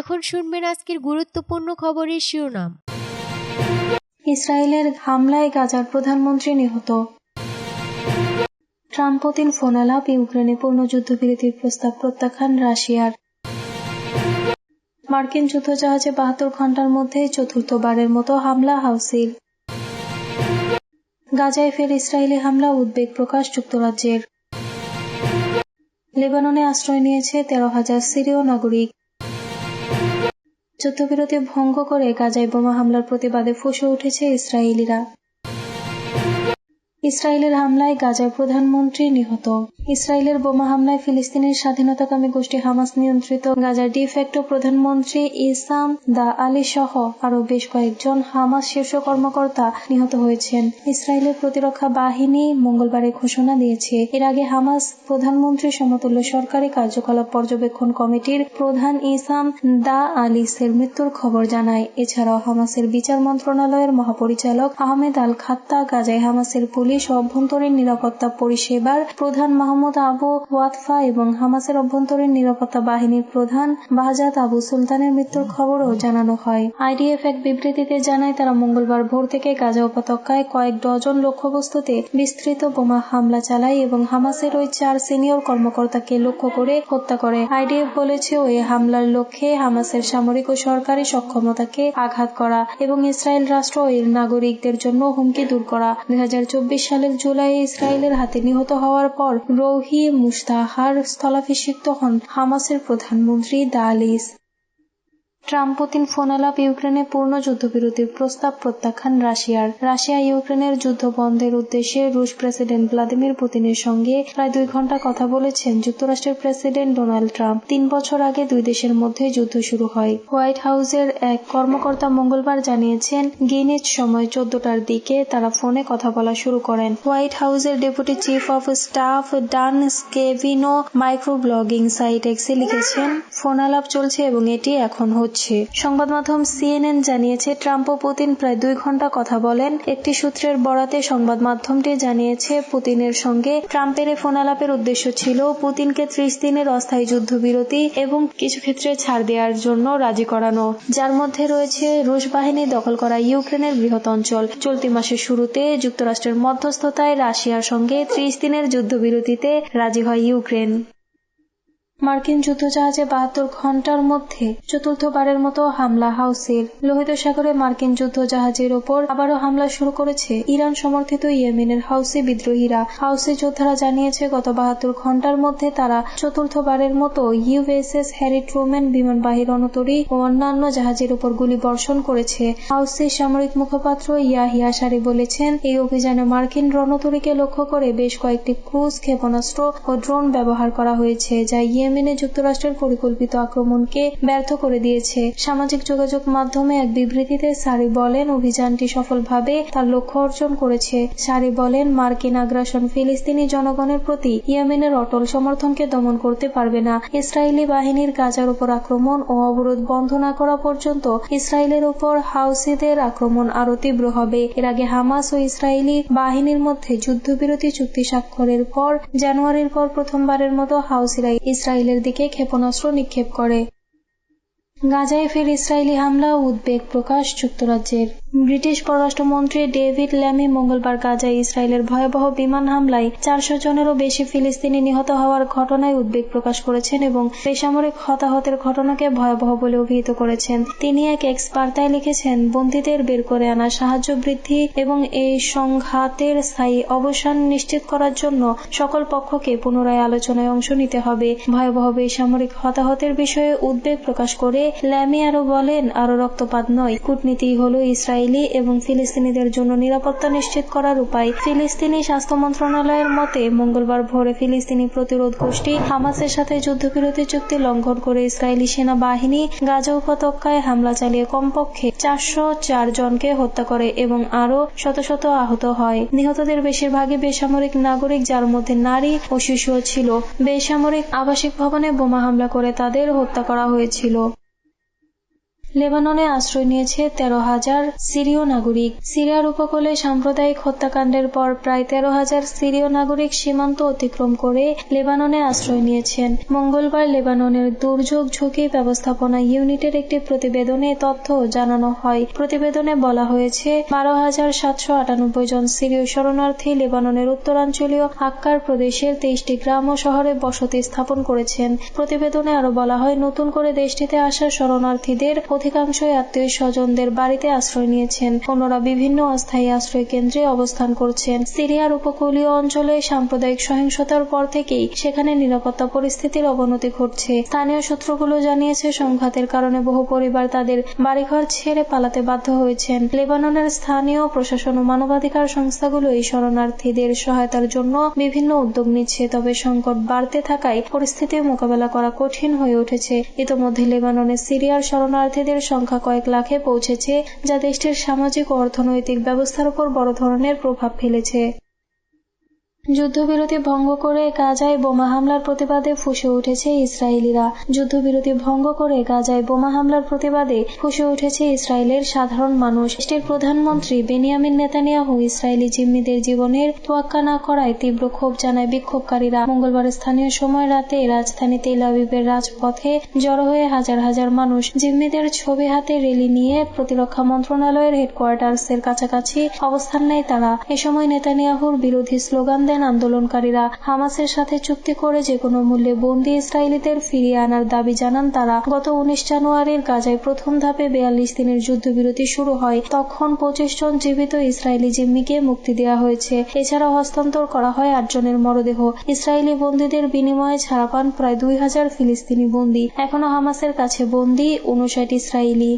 এখন শুনবেন আজকের গুরুত্বপূর্ণ খবরের শিরোনাম। ইসরায়েলের হামলায় গাজার প্রধানমন্ত্রী নিহত। ট্রাম্প পুতিন ফোনালাপ, ইউক্রেনে পূর্ণ যুদ্ধবিরতির প্রস্তাব প্রত্যাখ্যান রাশিয়ার। মার্কিন যুদ্ধজাহাজে বাহাত্তর ঘণ্টার মধ্যে চতুর্থবারের মতো হামলা হাউসির। গাজায় ফের ইসরায়েলি হামলা, উদ্বেগ প্রকাশ যুক্তরাজ্যের। লেবাননে আশ্রয় নিয়েছে তেরো হাজার সিরীয় নাগরিক। যুদ্ধবিরতি ভঙ্গ করে গাজায় বোমা হামলার প্রতিবাদে ফুঁসে উঠেছে ইসরায়েলিরা। ইসরায়েলের হামলায় গাজার প্রধানমন্ত্রী নিহত। ইসরায়েলের বোমা হামলায় ফিলিস্তিনের স্বাধীনতাকামী গোষ্ঠী হামাস নিয়ন্ত্রিত। গাজার ডিফেক্টো প্রধানমন্ত্রী ইসাম দা আলী সহ আরও বেশ কয়েকজন হামাস শীর্ষ কর্মকর্তা নিহত হয়েছেন। ইসরায়েলের প্রতিরক্ষা বাহিনী মঙ্গলবারে ঘোষণা দিয়েছে, এর আগে হামাস প্রধানমন্ত্রী সমতুল্য সরকারি কার্যকলাপ পর্যবেক্ষণ কমিটির প্রধান ইসাম দা আলিসের মৃত্যুর খবর জানায়। এছাড়াও হামাসের বিচার মন্ত্রণালয়ের মহাপরিচালক আহমেদ আল খাত্তা গাজায় হামাসের পুলিশ ও অভ্যন্তরীণ নিরাপত্তা পরিষেবার প্রধান মাহমুদ আবু ওয়াতফা এবং হামাসের অভ্যন্তরীণ নিরাপত্তা বাহিনীর প্রধান বাহজাদ আবু সুলতানের মৃত্যুর খবরও জানানো হয়। আইডিএফ এক বিবৃতিতে জানায়, তারা মঙ্গলবার ভোর থেকে গাজা উপত্যকায় কয়েক ডজন লক্ষ্যবস্তুতে বিস্তৃত বোমা হামলা চালায় এবং হামাসের ওই চার সিনিয়র কর্মকর্তাকে লক্ষ্য করে হত্যা করে। আইডিএফ বলেছে, ওই হামলার লক্ষ্যে হামাসের সামরিক ও সরকারি সক্ষমতাকে আঘাত করা এবং ইসরায়েল রাষ্ট্র ও এর নাগরিকদের জন্য হুমকি দূর করা। দুই হাজার চব্বিশ সালের জুলাইয়ে ইসরায়েলের হাতে নিহত হওয়ার পর রৌহি মুস্তাহার স্থলাভিষিক্ত হন হামাসের প্রধানমন্ত্রী দালিস ট্রাম্প পুতিন ফোনালাপ ইউক্রেনে পূর্ণ যুদ্ধবিরতির প্রস্তাব প্রত্যাখ্যান রাশিয়ার। রাশিয়া ইউক্রেনের যুদ্ধ বন্ধের উদ্দেশ্যে রুশ প্রেসিডেন্ট ভ্লাদিমির পুতিনের সঙ্গে প্রায় দুই ঘণ্টা কথা বলেছেন যুক্তরাষ্ট্রের প্রেসিডেন্ট ডোনাল্ড ট্রাম্প। তিন বছর আগে দুই দেশের মধ্যে যুদ্ধ শুরু হয়। হোয়াইট হাউসের এক কর্মকর্তা মঙ্গলবার জানিয়েছেন গিনিজ সময় চোদ্দটার দিকে তারা ফোনে কথা বলা শুরু করেন। হোয়াইট হাউসের deputy chief of staff Dan Scavino micro blogging site এক্সে লিখেছেন, ফোনালাপ চলছে এবং এটি এখন হচ্ছে হচ্ছে সংবাদ মাধ্যম সিএনএন জানিয়েছে, ট্রাম্প ও পুতিন প্রায় দুই ঘণ্টা কথা বলেন। একটি সূত্রের বরাতে সংবাদ মাধ্যমটি জানিয়েছে, পুতিনের সঙ্গে ট্রাম্পের ফোন আলাপের উদ্দেশ্য ছিল পুতিনকে ত্রিশ দিনের অস্থায়ী যুদ্ধবিরতি এবং কিছু ক্ষেত্রে ছাড় দেওয়ার জন্য রাজি করানো। যার মধ্যে রয়েছে, রুশ বাহিনী দখল করা ইউক্রেনের বৃহৎ অঞ্চল। চলতি মাসের শুরুতে যুক্তরাষ্ট্রের মধ্যস্থতায় রাশিয়ার সঙ্গে ত্রিশ দিনের যুদ্ধবিরতিতে রাজি হয় ইউক্রেন। মার্কিন যুদ্ধজাহাজে বাহাত্তর ঘণ্টার মধ্যে চতুর্থবারের মতো হামলা হাউসের লোহিত সাগরে মার্কিন যুদ্ধজাহাজের ওপর আবারও হামলা শুরু করেছে ইরান সমর্থিত ইয়েমেনের হাউসে বিদ্রোহীরা। হাউসে যোদ্ধারা জানিয়েছে, গত বাহাত্তর ঘণ্টার মধ্যে তারা চতুর্থবারের মতো ইউএসএস হ্যারি ট্রুম্যান বিমানবাহী রণতরী ও অন্যান্য জাহাজের উপর গুলি বর্ষণ করেছে। হাউসের সামরিক মুখপাত্র ইয়াহিয়া সারি বলেছেন, এই অভিযানে মার্কিন রণতরীকে লক্ষ্য করে বেশ কয়েকটি ক্রুজ ক্ষেপণাস্ত্র ও ড্রোন ব্যবহার করা হয়েছে, যা ইয়েমেনে যুক্তরাষ্ট্রের পরিকল্পিত আক্রমণকে ব্যর্থ করে দিয়েছে। সামাজিক যোগাযোগ মাধ্যমে এক বিবৃতিতে সারি বলেন, অভিযানটি সফলভাবে তার লক্ষ্য অর্জন করেছে। সারি বলেন, মার্কিন আগ্রাসন ফিলিস্তিনি জনগণের প্রতি ইয়েমেনের অটল সমর্থনকে দমন করতে পারবে না। ইসরায়েলি বাহিনীর গাজার উপর আক্রমণ ও অবরোধ বন্ধ না করা পর্যন্ত ইসরায়েলের উপর হাউসিদের আক্রমণ আরও তীব্র হবে। এর আগে হামাস ও ইসরায়েলি বাহিনীর মধ্যে যুদ্ধবিরতি চুক্তি স্বাক্ষরের পর, জানুয়ারির পর প্রথমবারের মতো হাউসিরা ইসরায়েলের দিকে ক্ষেপণাস্ত্র নিক্ষেপ করে। গাজায় ফের ইসরায়েলি হামলা উদ্বেগ প্রকাশ যুক্তরাজ্যের। ব্রিটিশ পররাষ্ট্রমন্ত্রী ডেভিড ল্যামি মঙ্গলবার গাজায় ইসরায়েলের ভয়াবহ বিমান হামলায় চারশো জনেরও বেশি ফিলিস্তিনি নিহত হওয়ার ঘটনায় উদ্বেগ প্রকাশ করেছেন এবং বেসামরিক হতাহতের ঘটনাকে ভয়াবহ বলে অভিহিত করেছেন। তিনি এক এক্স বার্তায় লিখেছেন, বন্দীদের বের করে আনা সাহায্য বৃদ্ধি এবং এই সংঘাতের স্থায়ী অবসান নিশ্চিত করার জন্য সকল পক্ষকে পুনরায় আলোচনায় অংশ নিতে হবে। ভয়াবহ বেসামরিক হতাহতের বিষয়ে উদ্বেগ প্রকাশ করে ল্যামি আরও বলেন আরও রক্তপাত নয়। কূটনীতি হল ইসরায়েলি এবং ফিলিস্তিনিদের জন্য নিরাপত্তা নিশ্চিত করার উপায় ফিলিস্তিনি স্বাস্থ্য মন্ত্রণালয়ের মতে, মঙ্গলবার ভোরে ফিলিস্তিনি প্রতিরোধ গোষ্ঠী হামাসের সাথে যুদ্ধবিরতি চুক্তি লঙ্ঘন করে ইসরায়েলি সেনাবাহিনী গাজা উপত্যকায় হামলা চালিয়ে কমপক্ষে চারশো চার জনকে হত্যা করে এবং আরও শত শত আহত হয়। নিহতদের বেশিরভাগই বেসামরিক নাগরিক যার মধ্যে নারী ও শিশুও ছিল। বেসামরিক আবাসিক ভবনে বোমা হামলা করে তাদের হত্যা করা হয়েছিল। লেবাননে আশ্রয় নিয়েছে তেরো হাজার সিরীয় নাগরিক। সিরিয়ার উপকূলে সাম্প্রদায়িক হত্যাকাণ্ডের পর প্রায় তেরো হাজার সিরীয় নাগরিক সীমান্ত অতিক্রম করে লেবাননে আশ্রয় নিয়েছেন। মঙ্গলবার লেবাননের দুর্যোগ ঝুঁকি ব্যবস্থাপনা ইউনিটের একটি প্রতিবেদনে তথ্য জানানো হয়। প্রতিবেদনে বলা হয়েছে, বারো হাজার সাতশো আটানব্বই জন সিরীয় শরণার্থী লেবাননের উত্তরাঞ্চলীয় আক্কার প্রদেশের তেইশটি গ্রাম ও শহরে বসতি স্থাপন করেছেন। প্রতিবেদনে আরও বলা হয়, নতুন করে দেশটিতে আসা শরণার্থীদের অধিকাংশই আত্মীয় স্বজনদের বাড়িতে আশ্রয় নিয়েছেন। অন্যরা বিভিন্ন অস্থায়ী আশ্রয় কেন্দ্রে অবস্থান করছেন। সিরিয়ার উপকূলীয় অঞ্চলে সাম্প্রদায়িক সহিংসতার পর থেকেই সেখানে নিরাপত্তা পরিস্থিতির অবনতি ঘটছে। স্থানীয় সূত্রগুলো জানিয়েছে, সংঘাতের কারণে বহু পরিবার তাদের বাড়িঘর ছেড়ে পালাতে বাধ্য হয়েছেন। লেবাননের স্থানীয় প্রশাসন ও মানবাধিকার সংস্থাগুলো এই শরণার্থীদের সহায়তার জন্য বিভিন্ন উদ্যোগ নিচ্ছে, তবে সংকট বাড়তে থাকায় পরিস্থিতি মোকাবেলা করা কঠিন হয়ে উঠেছে। ইতোমধ্যে লেবাননে সিরিয়ার শরণার্থীদের সংখ্যা কয়েক লাখে পৌঁছেছে, যা দেশটির সামাজিক ও অর্থনৈতিক ব্যবস্থার উপর বড় ধরনের প্রভাব ফেলেছে। যুদ্ধবিরতি ভঙ্গ করে গাজায় বোমা হামলার প্রতিবাদে ফুসে উঠেছে ইসরায়েলিরা। যুদ্ধবিরতি ভঙ্গ করে গাজায় বোমা হামলার প্রতিবাদে ফুসে উঠেছে ইসরায়েলের সাধারণ মানুষ। দেশটির প্রধানমন্ত্রী বেনিয়ামিন নেতানিয়াহু ইসরায়েলি জিম্মিদের জীবনের তোয়াক্কা না করায় তীব্র ক্ষোভ জানায় বিক্ষোভকারীরা। মঙ্গলবার স্থানীয় সময় রাতে রাজধানী তেল আবিবের রাজপথে জড়ো হয়ে হাজার হাজার মানুষ জিম্মিদের ছবি হাতে রেলি নিয়ে প্রতিরক্ষা মন্ত্রণালয়ের হেডকোয়ার্টার্স এর কাছাকাছি অবস্থান নেয় তারা। এ সময় নেতানিয়াহুর বিরোধী স্লোগান দেন আন্দোলনকারীরা হামাসের সাথে চুক্তি করে যে কোনো মূল্যে বন্দি ইসরায়েলিদের ফিরিয়ে আনার দাবি জানান তারা। গত উনিশ জানুয়ারির গাজায় প্রথম ধাপে বেয়াল্লিশ দিনের যুদ্ধবিরতি শুরু হয়। তখন পঁচিশ জন জীবিত ইসরায়েলি জিম্মিকে মুক্তি দেওয়া হয়েছে। এছাড়া হস্তান্তর করা হয় আটজনের মরদেহ। ইসরায়েলি বন্দীদের বিনিময়ে ছাড়া পান প্রায় দুই হাজার ফিলিস্তিনি বন্দী। এখনও হামাসের কাছে বন্দী উনষাট ইসরায়েলি।